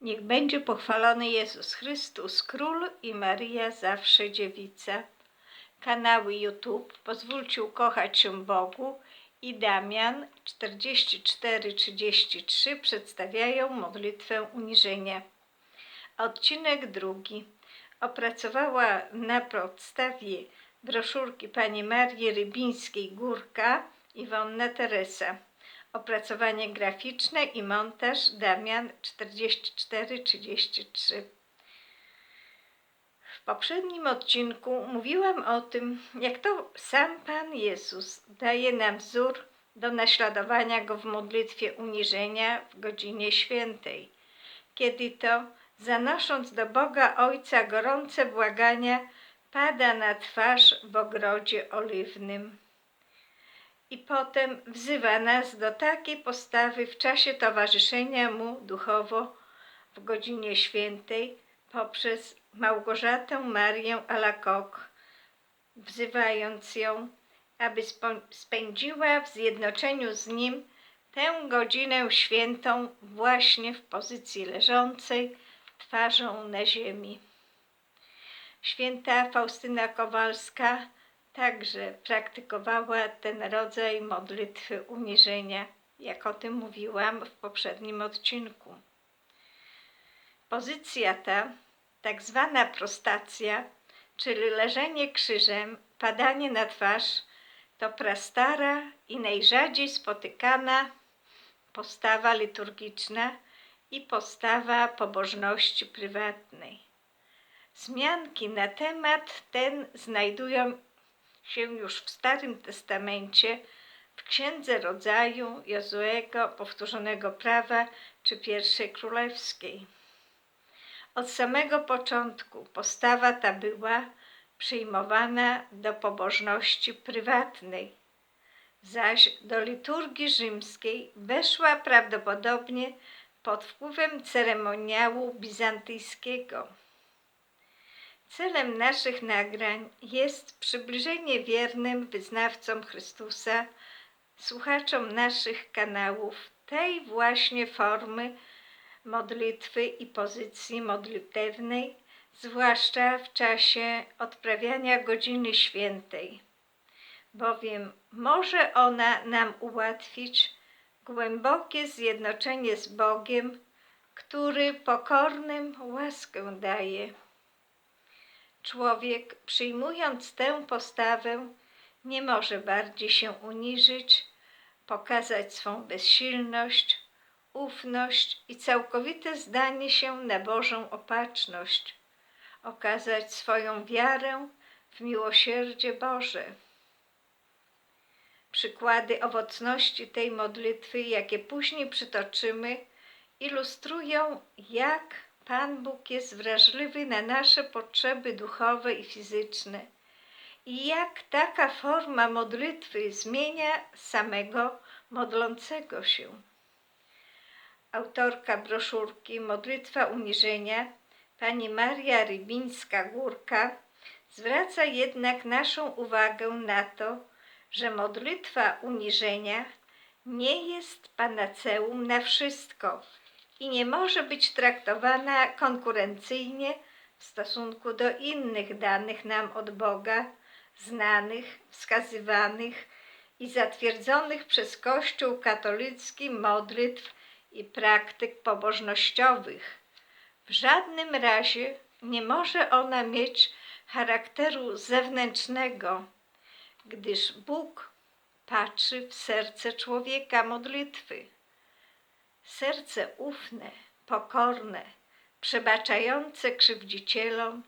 Niech będzie pochwalony Jezus Chrystus, Król i Maryja zawsze dziewica. Kanały YouTube Pozwólcie ukochać się Bogu i Damian 4433 przedstawiają modlitwę uniżenia. Odcinek drugi. Opracowała na podstawie broszurki pani Marii Rybińskiej Górka Iwonna Teresa. Opracowanie graficzne i montaż Damian 4433. W poprzednim odcinku mówiłam o tym, jak to sam Pan Jezus daje nam wzór do naśladowania Go w modlitwie uniżenia w godzinie świętej, kiedy to, zanosząc do Boga Ojca gorące błagania, pada na twarz w ogrodzie oliwnym i potem wzywa nas do takiej postawy w czasie towarzyszenia Mu duchowo w godzinie świętej poprzez Małgorzatę Marię Alakok, wzywając ją, aby spędziła w zjednoczeniu z Nim tę godzinę świętą właśnie w pozycji leżącej twarzą na ziemi. Święta Faustyna Kowalska także praktykowała ten rodzaj modlitwy uniżenia, jak o tym mówiłam w poprzednim odcinku. Pozycja ta, tak zwana prostacja, czyli leżenie krzyżem, padanie na twarz, to prastara i najrzadziej spotykana postawa liturgiczna i postawa pobożności prywatnej. Zmianki na temat ten znajdują się już w Starym Testamencie, w Księdze Rodzaju Jozuego, Powtórzonego Prawa czy Pierwszej Królewskiej. Od samego początku postawa ta była przyjmowana do pobożności prywatnej, zaś do liturgii rzymskiej weszła prawdopodobnie pod wpływem ceremoniału bizantyjskiego. Celem naszych nagrań jest przybliżenie wiernym wyznawcom Chrystusa, słuchaczom naszych kanałów tej właśnie formy modlitwy i pozycji modlitewnej, zwłaszcza w czasie odprawiania godziny świętej, bowiem może ona nam ułatwić głębokie zjednoczenie z Bogiem, który pokornym łaskę daje. Człowiek, przyjmując tę postawę, nie może bardziej się uniżyć, pokazać swą bezsilność, ufność i całkowite zdanie się na Bożą opatrzność, okazać swoją wiarę w miłosierdzie Boże. Przykłady owocności tej modlitwy, jakie później przytoczymy, ilustrują, jak Pan Bóg jest wrażliwy na nasze potrzeby duchowe i fizyczne i jak taka forma modlitwy zmienia samego modlącego się. Autorka broszurki Modlitwa Uniżenia, pani Maria Rybińska-Górka, zwraca jednak naszą uwagę na to, że modlitwa uniżenia nie jest panaceum na wszystko i nie może być traktowana konkurencyjnie w stosunku do innych danych nam od Boga, znanych, wskazywanych i zatwierdzonych przez Kościół katolicki modlitw i praktyk pobożnościowych. W żadnym razie nie może ona mieć charakteru zewnętrznego, gdyż Bóg patrzy w serce człowieka modlitwy. Serce ufne, pokorne, przebaczające krzywdzicielom,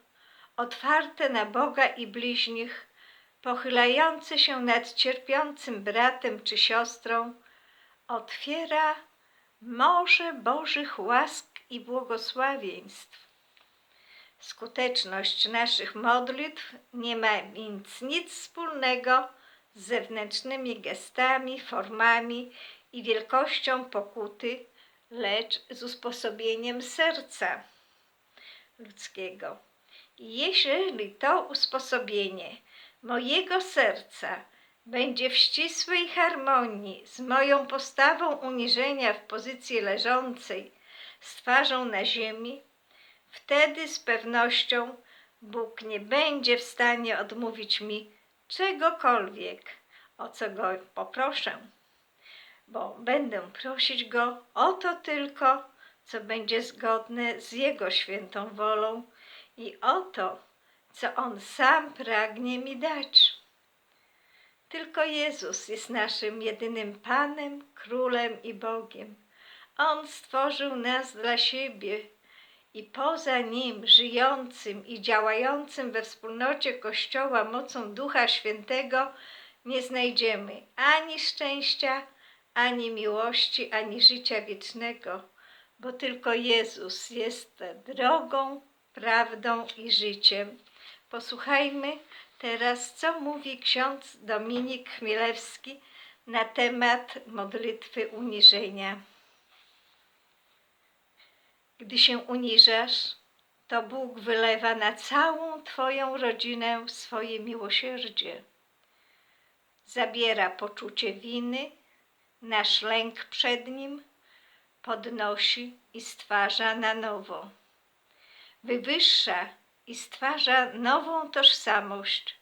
otwarte na Boga i bliźnich, pochylające się nad cierpiącym bratem czy siostrą, otwiera morze Bożych łask i błogosławieństw. Skuteczność naszych modlitw nie ma więc nic wspólnego z zewnętrznymi gestami, formami i wielkością pokuty, lecz z usposobieniem serca ludzkiego. Jeżeli to usposobienie mojego serca będzie w ścisłej harmonii z moją postawą uniżenia w pozycji leżącej, z twarzą na ziemi, wtedy z pewnością Bóg nie będzie w stanie odmówić mi czegokolwiek, o co go poproszę, bo będę prosić go o to tylko, co będzie zgodne z Jego świętą wolą i o to, co On sam pragnie mi dać. Tylko Jezus jest naszym jedynym Panem, Królem i Bogiem. On stworzył nas dla siebie i poza Nim, żyjącym i działającym we wspólnocie Kościoła mocą Ducha Świętego, nie znajdziemy ani szczęścia, ani miłości, ani życia wiecznego, bo tylko Jezus jest drogą, prawdą i życiem. Posłuchajmy teraz, co mówi ksiądz Dominik Chmielewski na temat modlitwy uniżenia. Gdy się uniżasz, to Bóg wylewa na całą Twoją rodzinę swoje miłosierdzie. Zabiera poczucie winy, nasz lęk przed Nim, podnosi i stwarza na nowo. Wywyższa i stwarza nową tożsamość.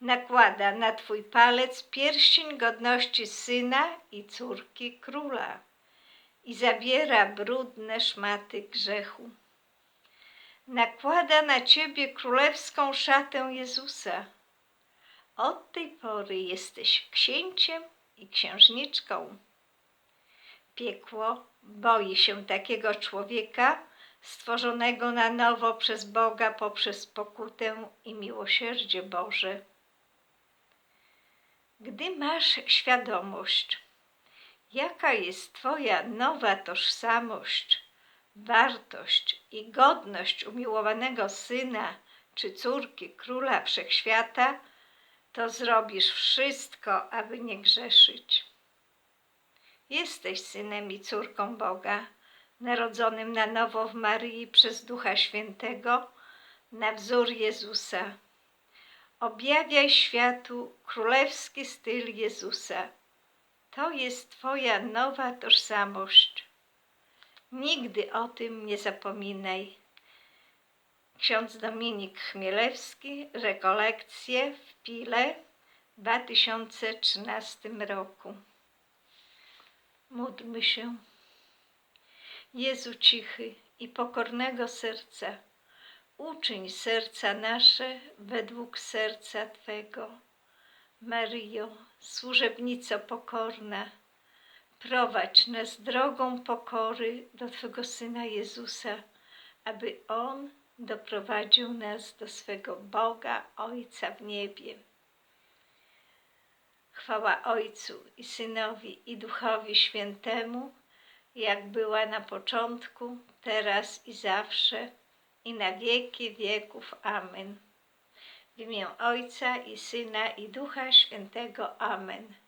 Nakłada na Twój palec pierścień godności syna i córki króla i zabiera brudne szmaty grzechu. Nakłada na ciebie królewską szatę Jezusa. Od tej pory jesteś księciem i księżniczką. Piekło boi się takiego człowieka stworzonego na nowo przez Boga poprzez pokutę i miłosierdzie Boże. Gdy masz świadomość, jaka jest Twoja nowa tożsamość, wartość i godność umiłowanego syna czy córki króla wszechświata, to zrobisz wszystko, aby nie grzeszyć. Jesteś synem i córką Boga, narodzonym na nowo w Maryi przez Ducha Świętego, na wzór Jezusa. Objawiaj światu królewski styl Jezusa to jest Twoja nowa tożsamość. Nigdy o tym nie zapominaj. Ksiądz Dominik Chmielewski, rekolekcje w Pile w 2013 roku. Módlmy się. Jezu cichy i pokornego serca, uczyń serca nasze według serca Twego. Maryjo, służebnico pokorna, prowadź nas drogą pokory do Twego Syna Jezusa, aby On doprowadził nas do swego Boga, Ojca w niebie. Chwała Ojcu i Synowi i Duchowi Świętemu, jak była na początku, teraz i zawsze, i na wieki wieków. Amen. W imię Ojca i Syna i Ducha Świętego. Amen.